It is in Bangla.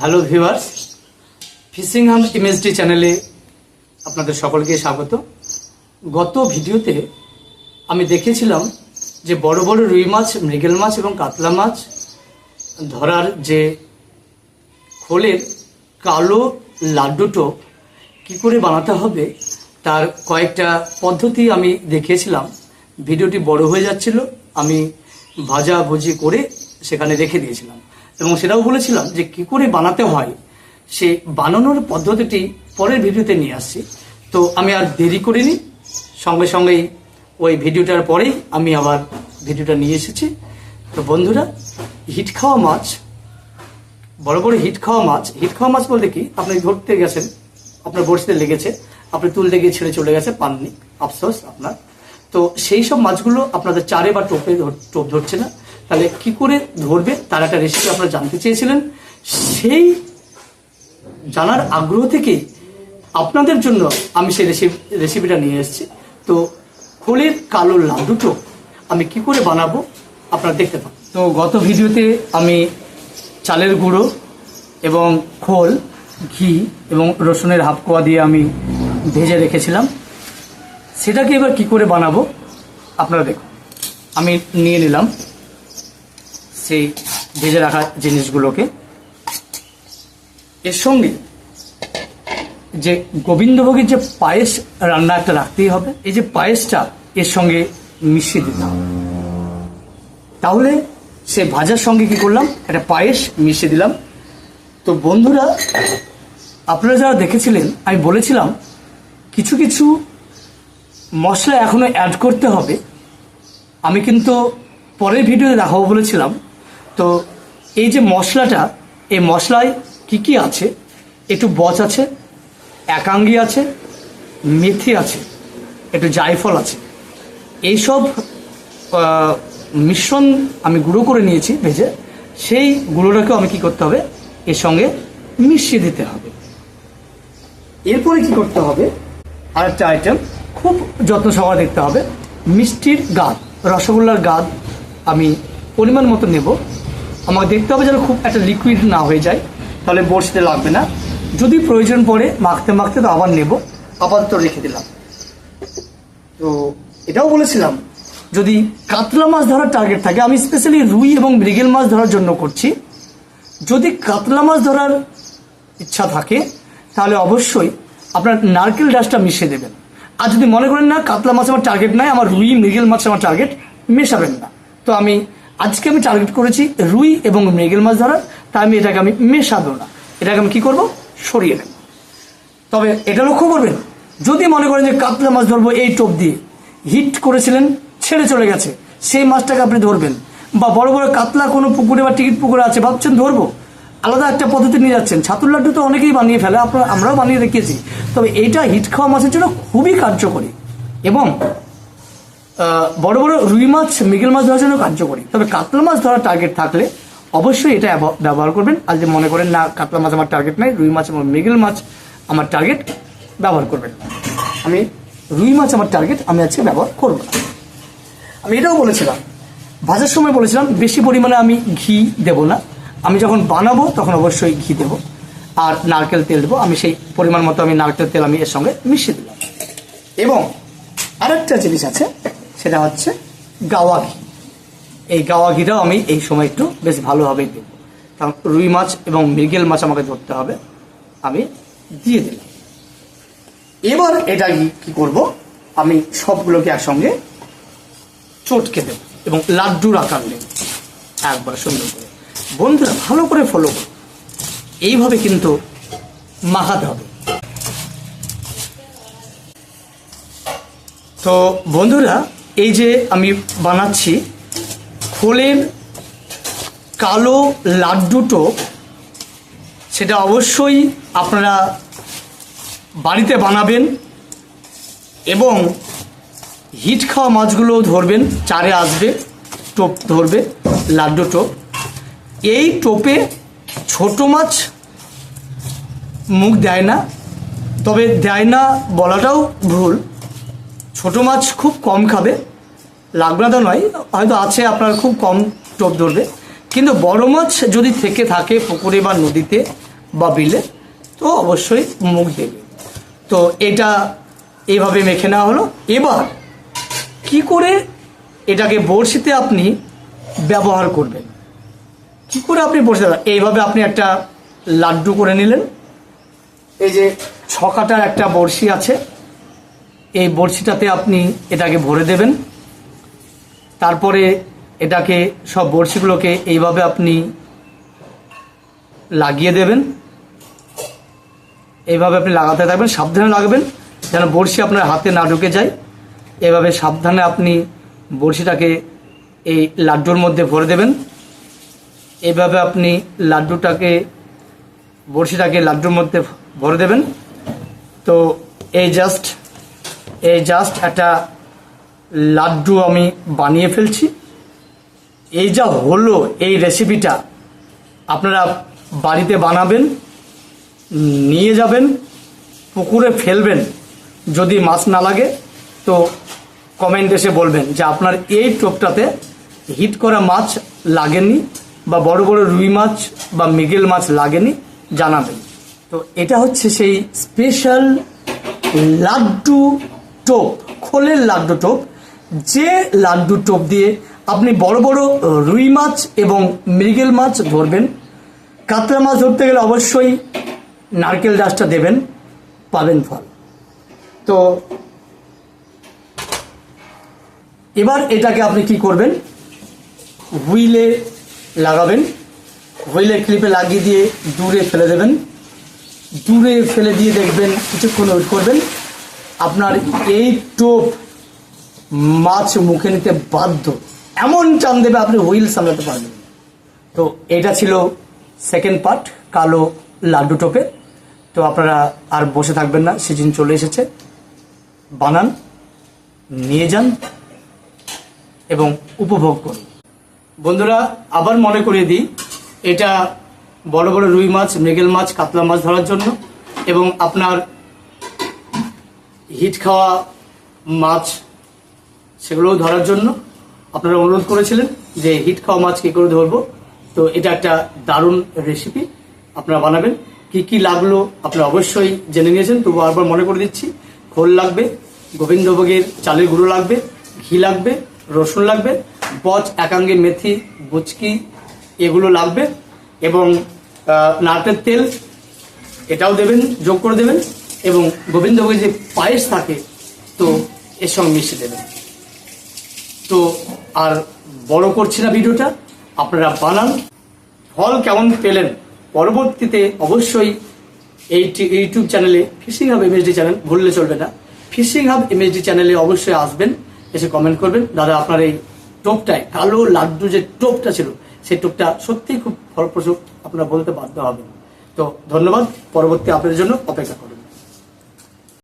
হ্যালো ভিউয়ার্স ফিশিং হাম ইমেজডি চ্যানেলে আপনাদের সকলকে স্বাগত। গত ভিডিওতে আমি দেখেছিলাম যে বড় বড় রুই মাছ, মৃগেল মাছ এবং কাতলা মাছ ধরার যে খোলের কালো লাড্ডু টোপ কী করে বানাতে হবে, তার কয়েকটা পদ্ধতি আমি দেখিয়েছিলাম। ভিডিওটি বড় হয়ে যাচ্ছিল, আমি ভাজা ভুজি করে সেখানে রেখে দিয়েছিলাম। এবং সেটাও বলেছিলাম যে কি করে বানাতে হয়, সে বানানোর পদ্ধতিটি পরের ভিডিওতে নিয়ে আসছি। তো আমি আর দেরি করিনি, সঙ্গে সঙ্গেই ওই ভিডিওটার পরেই আমি আবার ভিডিওটা নিয়ে এসেছি। তো বন্ধুরা, হিট খাওয়া মাছ, বড় বড় হিট খাওয়া মাছ, হিট খাওয়া মাছ বলতে কি? আপনি ধরতে গেছেন, আপনার বড়শিতে লেগেছে, আপনি তুলতে গিয়ে ছেড়ে চলে গেছে, পাননি, আফসোস আপনার। তো সেই সব মাছগুলো আপনাদের চারে বা টোপে টোপ ধরছে না। তাহলে কি করে ধরবে? তার একটা রেসিপি আপনারা জানতে চেয়েছিলেন। সেই জানার আগ্রহ থেকে আপনাদের জন্য আমি সেই রেসিপি রেসিপিটা নিয়ে এসেছি। তো খোলের কালো লাড্ডু টোপ আমি কি করে বানাবো আপনারা দেখতে পান। তো গত ভিডিওতে আমি চালের গুঁড়ো এবং খোল, ঘি এবং রসুনের হাফ কোয়া দিয়ে আমি ভেজে রেখেছিলাম। সেটাকে এবার কি করে বানাবো? আপনারা দেখুন। আমি নিয়ে নিলাম। সেই ভেজে রাখা জিনিসগুলোকে। এর সঙ্গে যে গোবিন্দভোগের যে পায়েস রান্না একটা রাখতেই হবে, এই যে পায়েসটা এর সঙ্গে মিশিয়ে দিতে হবে। তাহলে সে ভাজার সঙ্গে কি করলাম? একটা পায়েস মিশিয়ে দিলাম। তো বন্ধুরা, আপনারা যারা দেখেছিলেন, আমি বলেছিলাম, কিছু কিছু মশলা এখনও অ্যাড করতে হবে। আমি কিন্তু পরের ভিডিওতে দেখাবো বলেছিলাম। তো এই যে মশলাটা, এই মশলায় কি কি আছে? একটু বচ আছে, একাঙ্গি আছে, মেথি আছে, একটু জায়ফল আছে। এইসব মিশ্রণ আমি গুঁড়ো করে নিয়েছি ভেজে। সেই গুঁড়োটাকেও আমি কি করতে হবে? এর সঙ্গে মিশিয়ে দিতে হবে। এরপরে কি করতে হবে? আরেকটা আইটেম খুব যত্ন সহকারে দেখতে হবে। মিষ্টির গাদ, রসগোল্লার গাদ আমি পরিমাণ মতো নেব। আমার দেখতে হবে যেন খুব একটা লিকুইড না হয়ে যায়, তাহলে বড়শিতে লাগবে না। যদি প্রয়োজন পড়ে মাখতে মাখতে তো আবার নেব। আপাতত রেখে দিলাম। তো এটাও বলেছিলাম, যদি কাতলা মাছ ধরার টার্গেট থাকে, আমি স্পেশালি রুই এবং মৃগেল মাছ ধরার জন্য করছি। যদি কাতলা মাছ ধরার ইচ্ছা থাকে, তাহলে অবশ্যই আপনার নারকেল ডাসটা মিশিয়ে দেবেন। আর যদি মনে করেন না, কাতলা মাছ আমার টার্গেট নাই, আমার রুই, মৃগেল মাছ আমার টার্গেট মেশাবেন না। তো আমি আজকে আমি টার্গেট করেছি রুই এবং মৃগেল মাছ ধরার, তাই আমি এটাকে আমি মেশাবো না। এটাকে আমি কি করব? সরিয়ে নেব। তবে এটা লক্ষ্য করবেন, যদি মনে করেন যে কাতলা মাছ ধরবো এই টোপ দিয়ে হিট করেছিলেন, ছেড়ে চলে গেছে, সেই মাছটাকে আপনি ধরবেন বা বড় বড় কাতলা কোনো পুকুরে বা টিকিট পুকুরে আছে, ভাবছেন ধরবো, আলাদা একটা পদ্ধতি নিয়ে যাচ্ছেন। ছাতুর লাড্ডু তো অনেকেই বানিয়ে ফেলে, আপনারা, আমরাও বানিয়ে রেখেছি তবে এইটা হিট খাওয়া মাছের জন্য খুবই কার্যকরী। এবং বড় বড় রুই মাছ, মিগেল মাছ ধরার জন্য কার্যকরী তবে কাতলা মাছ ধরার টার্গেট থাকলে অবশ্যই এটা ব্যবহার করবেন। আর যে মনে করেন, না, কাতলা মাছ আমার টার্গেট নাই, রুই মাছ এবং মিগেল মাছ আমার টার্গেট ব্যবহার করবেন। আমি রুই মাছ আমার টার্গেট আমি আজকে ব্যবহার করব না। আমি এটাও বলেছিলাম। ভাজার সময় বলেছিলাম, বেশি পরিমাণে আমি ঘি দেব না। আমি যখন বানাবো, তখন অবশ্যই ঘি দেবো। আর নারকেল তেল দেবো। আমি সেই পরিমাণ মতো আমি নারকেল তেল আমি এর সঙ্গে মিশিয়ে দিলাম। এবং আরেকটা জিনিস আছে সেটা হচ্ছে গাওয়া ঘি এই গাওয়া ঘিটাও আমি এই সময় একটু বেশ ভালোভাবেই দেব। কারণ রুই মাছ এবং মৃগেল মাছ আমাকে ধরতে হবে, আমি দিয়ে দিলাম এবার এটা কি- করব? আমি সবগুলোকে একসঙ্গে চটকে দেব এবং লাড্ডুর আকার নেব। একবার সুন্দর করে। বন্ধুরা, ভালো করে ফলো করো। এইভাবে কিন্তু মাখাতে হবে। তো বন্ধুরা এই যে আমি বানাচ্ছি, খোলের কালো লাড্ডুটো সেটা অবশ্যই আপনারা বাড়িতে বানাবেন এবং হিট খাওয়া মাছগুলো ধরবেন, চারে আসবে, টোপ ধরবে, লাড্ডু টোপ। এই টোপে ছোট মাছ মুখ দেয় না, তবে দেয় না বলাটাও ভুল। ছোট মাছ খুব কম খাবে। তো নয়, হয়তো আছে, আপনার খুব কম টোপ ধরবে। কিন্তু বড় মাছ যদি থেকে থাকে পুকুরে বা নদীতে বা বিলে, তো অবশ্যই মুখ দেবে। তো এটা এইভাবে মেখে নেওয়া হলো। এবার কি করে এটাকে বড়শিতে আপনি ব্যবহার করবেন? কি করে আপনি বসে এইভাবে আপনি একটা লাড্ডু করে নিলেন। এই যে ছকাটার একটা বড়শি আছে, এই বড়শিটাতে আপনি এটাকে ভরে দেবেন। তারপরে এটাকে সব বড়শিগুলোকে এইভাবে আপনি লাগিয়ে দেবেন। এইভাবে আপনি লাগাতে থাকবেন, সাবধানে লাগবেন, যেন বড়শি আপনার হাতে না ঢুকে যায়। এভাবে সাবধানে আপনি বড়শিটাকে এই লাড্ডুর মধ্যে ভরে দেবেন। এভাবে আপনি লাড্ডুটাকে, বড়শিটাকে লাড্ডুর মধ্যে ভরে দেবেন। তো এই জাস্ট এই জাস্ট একটা লাড্ডু আমি বানিয়ে ফেলছি। এই যা হলো এই রেসিপিটা আপনারা বাড়িতে বানাবেন, নিয়ে যাবেন, পুকুরে ফেলবেন, যদি মাছ না লাগে, তো কমেন্ট এসে বলবেন যে আপনার এই টোপটাতে হিট করা মাছ লাগেনি বা বড় বড় রুই মাছ বা মৃগেল মাছ লাগেনি, জানাবেন। তো এটা হচ্ছে সেই স্পেশাল লাড্ডু টোপ, খোলের লাড্ডু টোপ যে লাড্ডু টোপ দিয়ে আপনি বড় বড় রুই মাছ এবং মৃগেল মাছ ধরবেন, কাতলা মাছ ধরতে গেলে অবশ্যই নারকেল গাছটা দেবেন, পাবেন ফল। তো এবার এটাকে আপনি কি করবেন? হুইলে লাগাবেন। হুইলে ক্লিপে লাগিয়ে দিয়ে দূরে ফেলে দেবেন। দূরে ফেলে দিয়ে দেখবেন, কিছুক্ষণ ওয়েট করবেন। আপনার এই টোপ মাছ মুখে নিতে বাধ্য। এমন চান দেবে আপনি হুইল সামলাতে পারবেন তো এটা ছিল সেকেন্ড পার্ট কালো লাড্ডু টোপে। তো আপনারা আর বসে থাকবেন না, সিজন চলে এসেছে। বানান, নিয়ে যান এবং উপভোগ করুন। বন্ধুরা, আবার মনে করিয়ে দিই, এটা বড় বড় রুই মাছ, মৃগেল মাছ, কাতলা মাছ ধরার জন্য এবং আপনার হিট খাওয়া মাছ সেগুলোও ধরার জন্য আপনারা অনুরোধ করেছিলেন যে হিট খাওয়া মাছ কী করে ধরবো। তো এটা একটা দারুণ রেসিপি আপনারা বানাবেন। কি কি লাগল আপনারা অবশ্যই জেনে নিয়েছেন, তবু আবার মনে করে দিচ্ছি, খোল লাগবে, গোবিন্দভোগের চালের গুঁড়ো লাগবে, ঘি লাগবে, রসুন লাগবে, বচ, একাঙ্গে মেথি বুচকি এগুলো লাগবে এবং নারকেল তেল, এটাও দেবেন, যোগ করে দেবেন এবং গোবিন্দভোগের যে পায়েস থাকে, তো এর সঙ্গে মিশিয়ে দেবেন। তো আর বড় করছি না ভিডিওটা, আপনারা বানান। ফল কেমন পেলেন? পরবর্তীতে অবশ্যই এই ইউটিউব চ্যানেলে, ফিশিং হাব এমএসডি চ্যানেল ভুললে চলবে না। ফিশিং হাব এমএসডি চ্যানেলে অবশ্যই আসবেন, এসে কমেন্ট করবেন। দাদা, আপনার এই টোপটায়, কালো লাড্ডু যে টোপটা ছিল, সেই টোপটা সত্যিই খুব ফলপ্রসূ, আপনারা বলতে বাধ্য হবেন। তো ধন্যবাদ, পরবর্তী আপনাদের জন্য অপেক্ষা করুন